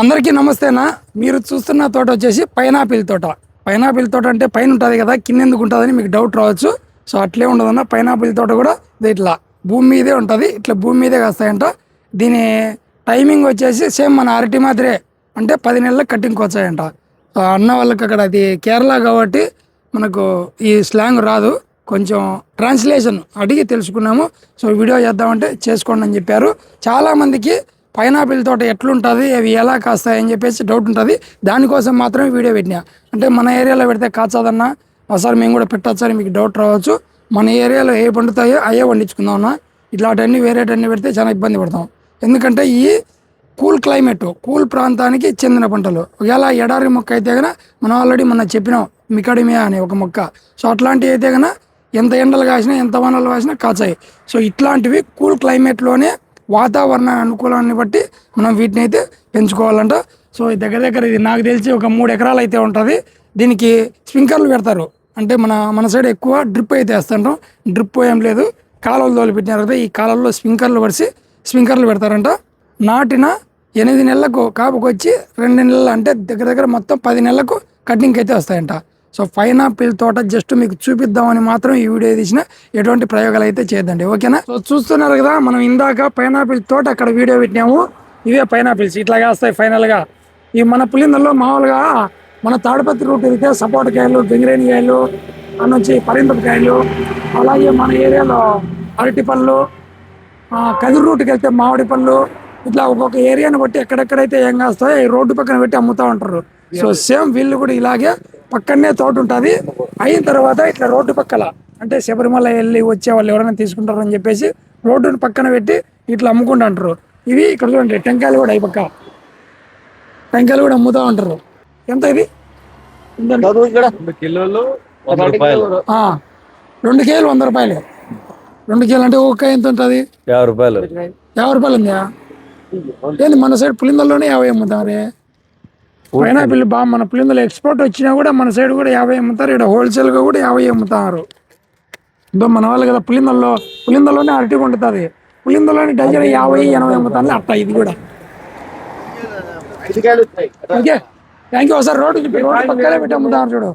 అందరికీ నమస్తేనా? మీరు చూస్తున్న తోట వచ్చేసి పైనాపిల్ తోట. పైనాపిల్ తోట అంటే పైన ఉంటుంది కదా కింద ఎందుకు ఉంటుందని మీకు డౌట్ రావచ్చు. సో అట్లే ఉండదన్న పైనాపిల్ తోట కూడా ఇది ఇట్లా భూమి మీదే ఉంటుంది ఇట్లా భూమి మీదే కాస్తాయంట. దీని టైమింగ్ వచ్చేసి సేమ్ మన అరటి మాదిరే అంటే పది నెలలకు కట్టింగ్కి వచ్చాయంట అన్న వాళ్ళకి అక్కడ అది కేరళ కాబట్టి మనకు ఈ స్లాంగ్ రాదు. కొంచెం ట్రాన్స్లేషన్ అడిగి తెలుసుకున్నాము. సో వీడియో చేద్దామంటే చేసుకోండి అని చెప్పారు. చాలామందికి పైనాపిల్ తోట ఎట్లుంటుంది అవి ఎలా కాస్తాయని చెప్పేసి డౌట్ ఉంటుంది. దానికోసం మాత్రమే వీడియో పెట్టినా. అంటే మన ఏరియాలో పెడితే కాచాదన్నా ఒకసారి మేము కూడా పెట్టచ్చని మీకు డౌట్ రావచ్చు. మన ఏరియాలో ఏ పండుతాయో అయ్యే పండించుకుందాం ఇట్లాంటివన్నీ వేరేటన్నీ పెడితే చాలా ఇబ్బంది పడతాం. ఎందుకంటే ఈ కూల్ క్లైమేట్ కూల్ ప్రాంతానికి చెందిన పంటలు. ఒకవేళ ఎడారి మొక్క అయితే కనుక మనం ఆల్రెడీ మనం చెప్పినాం మికడిమియా అనే ఒక మొక్క. సో అట్లాంటివి అయితే కనుక ఎంత ఎండలు కాసినా ఎంత వానలు కాసినా కాచాయి. సో ఇట్లాంటివి కూల్ క్లైమేట్లోనే వాతావరణ అనుకూలాన్ని బట్టి మనం వీటిని అయితే పెంచుకోవాలంట. సో ఈ దగ్గర దగ్గర ఇది నాకు తెలిసి ఒక మూడు ఎకరాలు అయితే ఉంటుంది. దీనికి స్ప్రింకర్లు పెడతారు. అంటే మన మన సైడ్ ఎక్కువ డ్రిప్ అయితే వేస్తుంటాం. డ్రిప్ ఏం లేదు. కాలువలు తోలి పెట్టినారు కదా ఈ కాలంలో స్ప్రింకర్లు పడిసి స్ప్రింకర్లు పెడతారంట. నాటిన ఎనిమిది నెలలకు కాపుకొచ్చి రెండు నెలలు అంటే దగ్గర దగ్గర మొత్తం పది నెలలకు కటింగ్కి అయితే వస్తాయంట. సో పైనాపిల్ తోట జస్ట్ మీకు చూపిద్దామని మాత్రం ఈ వీడియో తీసిన ఎటువంటి ప్రయోగాలు అయితే చేయదండి ఓకేనా? సో చూస్తున్నారు కదా మనం ఇందాక పైనాపిల్ తోట అక్కడ వీడియో పెట్టినాము. ఇవే పైనాపిల్స్. ఇట్లా వస్తాయి ఫైనల్గా ఈ మన పులిందల్లో మామూలుగా మన తాడిపత్రి రూట్ అయితే సపోటా కాయలు బెంగరేణి కాయలు నుంచి పరిందపకాయలు అలాగే మన ఏరియాలో అరటి పళ్ళు ఆ, కదిరి రూట్కి వెళ్తే మామిడి పళ్ళు ఇట్లా ఒక్కొక్క ఏరియాని బట్టి ఎక్కడెక్కడైతే ఏం కాస్తాయో రోడ్డు పక్కన పెట్టి అమ్ముతూ ఉంటారు. సో సేమ్ వీళ్ళు కూడా ఇలాగే పక్కనే తోట ఉంటుంది. అయిన తర్వాత ఇట్లా రోడ్డు పక్కల అంటే శబరిమల వెళ్ళి వచ్చే వాళ్ళు ఎవరైనా తీసుకుంటారు అని చెప్పేసి రోడ్డుని పక్కన పెట్టి ఇట్లా అమ్ముకుంటూ ఉంటారు ఇవి ఇక్కడ చూడండి టెంకాయలు కూడా ఈ పక్క. టెంకాయలు కూడా అమ్ముతూ ఉంటారు ఎంత ఇది. రెండు కిలోలు కేజీలు వంద రూపాయలు. రెండు కేజీలు అంటే ఒక్క ఎంత ఉంటుంది? యాభై రూపాయలు. యాభై రూపాయలు ఉందా? ఏంది మన సైడ్ పులిందల్లోనే యాభై అమ్ముతారే? పైనాపిల్ బాగా మన పులిందలు ఎక్స్పోర్ట్ వచ్చినా కూడా మన సైడ్ కూడా యాభై అమ్ముతారు. ఇక్కడ హోల్సేల్గా కూడా యాభై అమ్ముతారు. ఇదో మన వాళ్ళు కదా పులిందల్లో పులిందల్లోనే అరటి ఉంటుంది పులిందల్లోనే డజన్ యాభై ఎనభై అమ్ముతారు అట్ట ఇది కూడా. ఓకే. థ్యాంక్ యూ ఒకసారి రోడ్డు రోడ్డు పక్కనే పెట్టి అమ్ముతారు చూడు.